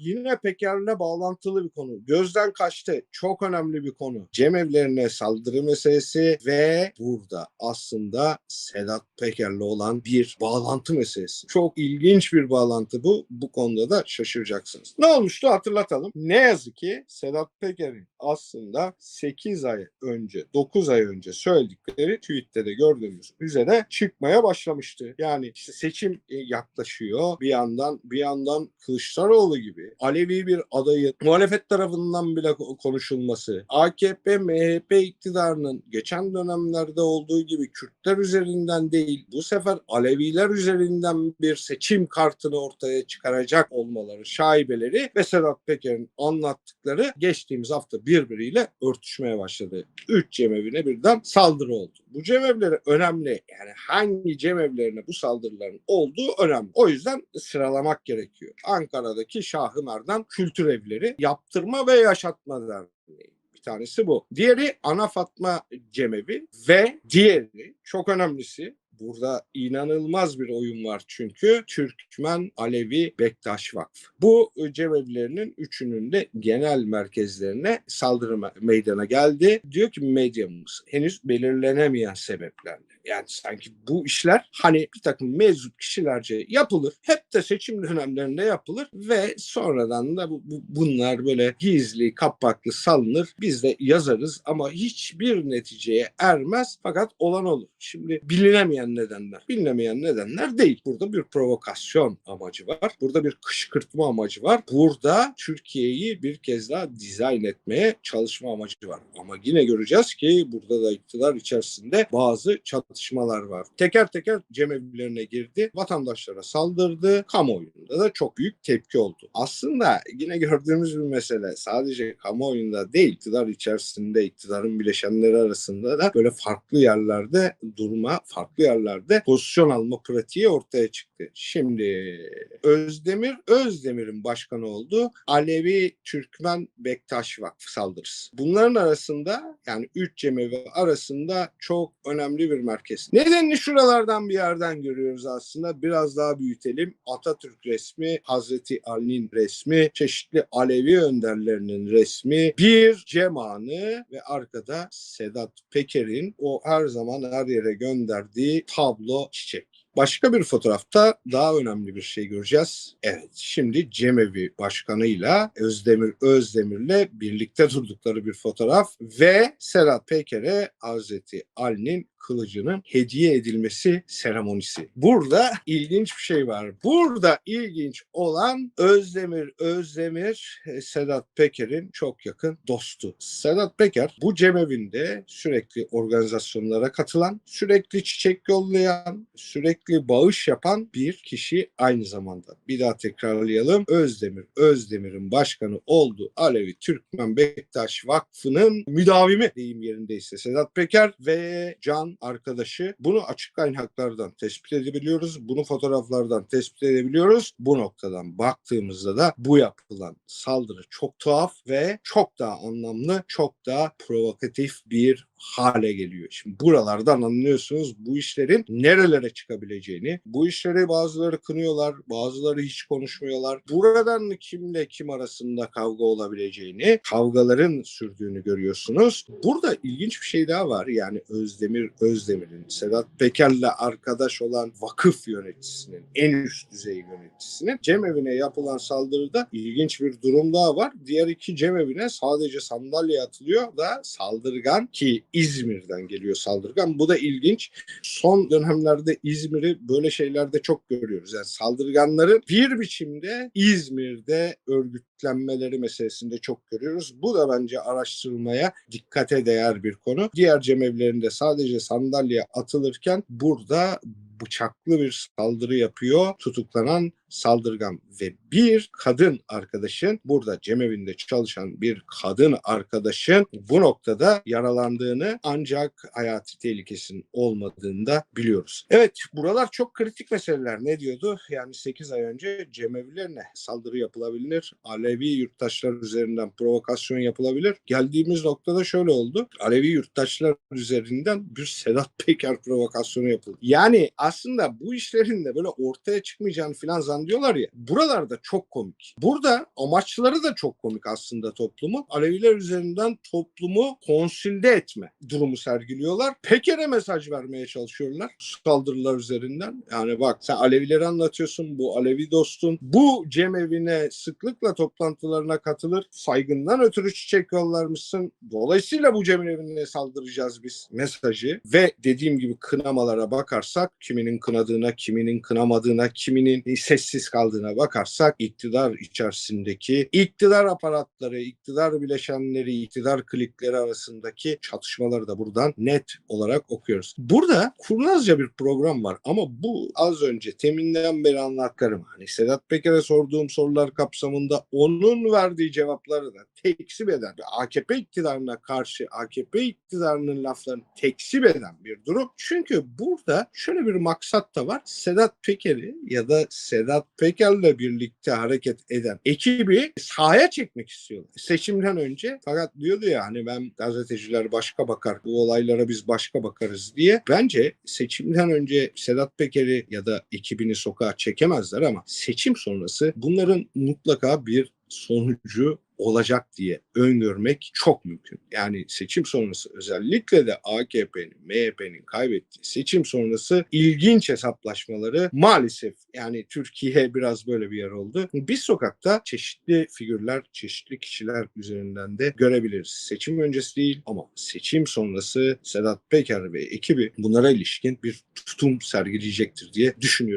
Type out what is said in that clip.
yine Peker'le bağlantılı bir konu. Gözden kaçtı. Çok önemli bir konu. Cemevlerine saldırı meselesi ve burada aslında Sedat Peker'le olan bir bağlantı meselesi. Çok ilginç bir bağlantı bu. Bu konuda da şaşıracaksınız. Ne olmuştu hatırlatalım. Ne yazık ki Sedat Peker'in aslında 8 ay önce, 9 ay önce söyledikleri tweette de gördüğümüz üzere çıkmaya başlamıştı. Yani işte seçim e, yaklaşıyor. Bir yandan bir yandan Kılıçdaroğlu gibi Alevi bir adayı muhalefet tarafından bile ko- konuşulması, AKP MHP iktidarının geçen dönemlerde olduğu gibi Kürtler üzerinden değil bu sefer Aleviler üzerinden bir seçim kartını ortaya çıkaracak olmaları şaibeleri ve Sedat Peker'in anlattıkları geçtiğimiz hafta birbiriyle örtüşmeye başladı. Üç cemevine birden saldırı oldu. Bu cemevleri önemli. Yani hangi cemevlerine bu saldırıların olduğu önemli. O yüzden sıralamak gerekiyor. Ankara'daki Şah-ı Merdan Kültür Evleri Yaptırma ve Yaşatma Derneği. Bir tanesi bu. Diğeri Ana Fatma Cemevi ve diğeri çok önemlisi Burada inanılmaz bir oyun var çünkü Türkmen Alevi Bektaş Vakfı. Bu e, cemevlerinin üçünün de genel merkezlerine saldırı me- meydana geldi. Diyor ki medyamız henüz belirlenemeyen sebeplerle. Yani sanki bu işler hani bir takım mevcut kişilerce yapılır. Hep de seçim dönemlerinde yapılır ve sonradan da bu, bu- bunlar böyle gizli, kapaklı salınır. Biz de yazarız ama hiçbir neticeye ermez fakat olan olur. Şimdi bilinemeyen nedenler. Bilinemeyen nedenler değil. Burada bir provokasyon amacı var. Burada bir kışkırtma amacı var. Burada Türkiye'yi bir kez daha dizayn etmeye çalışma amacı var. Ama yine göreceğiz ki burada da iktidar içerisinde bazı çatışmalar var. Teker teker cemevlerine girdi. Vatandaşlara saldırdı. Kamuoyunda da çok büyük tepki oldu. Aslında yine gördüğümüz bir mesele. Sadece kamuoyunda değil, iktidar içerisinde, iktidarın bileşenleri arasında da böyle farklı yerlerde durma, farklı yerlerde pozisyon alma pratiği ortaya çıktı. Şimdi Özdemir, Özdemir'in başkanı oldu. Alevi Türkmen Bektaş Vakfı saldırısı. Bunların arasında yani üç cemevi arasında çok önemli bir merkez. Nedenini şuralardan bir yerden görüyoruz aslında. Biraz daha büyütelim. Atatürk resmi, Hazreti Ali'nin resmi, çeşitli Alevi önderlerinin resmi, bir cemanı ve arkada Sedat Peker'in o her zaman her yere gönderdiği tablo çiçek. Başka bir fotoğrafta daha önemli bir şey göreceğiz. Evet, şimdi Cemevi Başkanı'yla Özdemir Özdemir'le birlikte durdukları bir fotoğraf ve Sedat Peker'e Hazreti Ali'nin kılıcının hediye edilmesi seremonisi. Burada ilginç bir şey var. Burada ilginç olan Özdemir Özdemir e, Sedat Peker'in çok yakın dostu. Sedat Peker bu cemevinde sürekli organizasyonlara katılan, sürekli çiçek yollayan, sürekli bağış yapan bir kişi aynı zamanda. Bir daha tekrarlayalım. Özdemir Özdemir'in başkanı oldu. Alevi Türkmen Bektaş Vakfı'nın müdavimi deyim yerindeyse Sedat Peker ve Can arkadaşı. Bunu açık kaynaklardan tespit edebiliyoruz. Bunu fotoğraflardan tespit edebiliyoruz. Bu noktadan baktığımızda da bu yapılan saldırı çok tuhaf ve çok daha anlamlı, çok daha provokatif bir hale geliyor. Şimdi buralardan anlıyorsunuz bu işlerin nerelere çıkabileceğini. Bu işleri bazıları kınıyorlar, bazıları hiç konuşmuyorlar. Buradan kimle kim arasında kavga olabileceğini, kavgaların sürdüğünü görüyorsunuz. Burada ilginç bir şey daha var. Yani Özdemir Özdemir'in Sedat Peker'le arkadaş olan vakıf yöneticisinin, en üst düzey yöneticisinin cemevine yapılan saldırıda ilginç bir durum daha var. Diğer iki cemevine sadece sandalye atılıyor da saldırgan ki İzmir'den geliyor saldırgan. Bu da ilginç. Son dönemlerde İzmir'i böyle şeylerde çok görüyoruz. Yani saldırganların bir biçimde İzmir'de örgütlenmeleri meselesinde çok görüyoruz. Bu da bence araştırılmaya dikkate değer bir konu. Diğer cemevlerinde sadece sandalye atılırken burada bıçaklı bir saldırı yapıyor tutuklanan saldırgan ve bir kadın arkadaşın burada cemevinde çalışan bir kadın arkadaşın bu noktada yaralandığını ancak hayati tehlikesinin olmadığını da biliyoruz. Evet buralar çok kritik meseleler. Ne diyordu? Yani 8 ay önce cemevlerine saldırı yapılabilir. Alevi yurttaşlar üzerinden provokasyon yapılabilir. Geldiğimiz noktada şöyle oldu. Alevi yurttaşlar üzerinden bir Sedat Peker provokasyonu yapıldı. Yani aslında bu işlerin de böyle ortaya çıkmayacağını falan zannediyorum falan diyorlar ya. Buralarda çok komik. Burada amaçları da çok komik aslında toplumu. Aleviler üzerinden toplumu konsülde etme durumu sergiliyorlar. Peker'e mesaj vermeye çalışıyorlar saldırılar üzerinden. Yani bak sen Alevileri anlatıyorsun. Bu Alevi dostun. Bu cemevine sıklıkla toplantılarına katılır. Saygından ötürü çiçek yollarmışsın. Dolayısıyla bu cemevine saldıracağız biz mesajı. Ve dediğim gibi kınamalara bakarsak kiminin kınadığına, kiminin kınamadığına, kiminin sessiz kaldığına bakarsak iktidar içerisindeki iktidar aparatları, iktidar bileşenleri, iktidar klikleri arasındaki çatışmaları da buradan net olarak okuyoruz. Burada kurnazca bir program var ama bu az önce teminden beri anlattıklarım hani Sedat Peker'e sorduğum sorular kapsamında onun verdiği cevapları da tekzip eden AKP iktidarına karşı AKP iktidarının laflarını tekzip eden bir durum. Çünkü burada şöyle bir maksat da var. Sedat Peker'i ya da Sedat Peker'le birlikte hareket eden ekibi sahaya çekmek istiyorlar. Seçimden önce fakat diyordu ya hani ben gazeteciler başka bakar bu olaylara biz başka bakarız diye. Bence seçimden önce Sedat Peker'i ya da ekibini sokağa çekemezler ama seçim sonrası bunların mutlaka bir sonucu olacak diye öngörmek çok mümkün. Yani seçim sonrası özellikle de AKP'nin, MHP'nin kaybettiği seçim sonrası ilginç hesaplaşmaları maalesef yani Türkiye biraz böyle bir yer oldu. Biz sokakta çeşitli figürler, çeşitli kişiler üzerinden de görebiliriz. Seçim öncesi değil ama seçim sonrası Sedat Peker ve ekibi bunlara ilişkin bir tutum sergileyecektir diye düşünüyorum.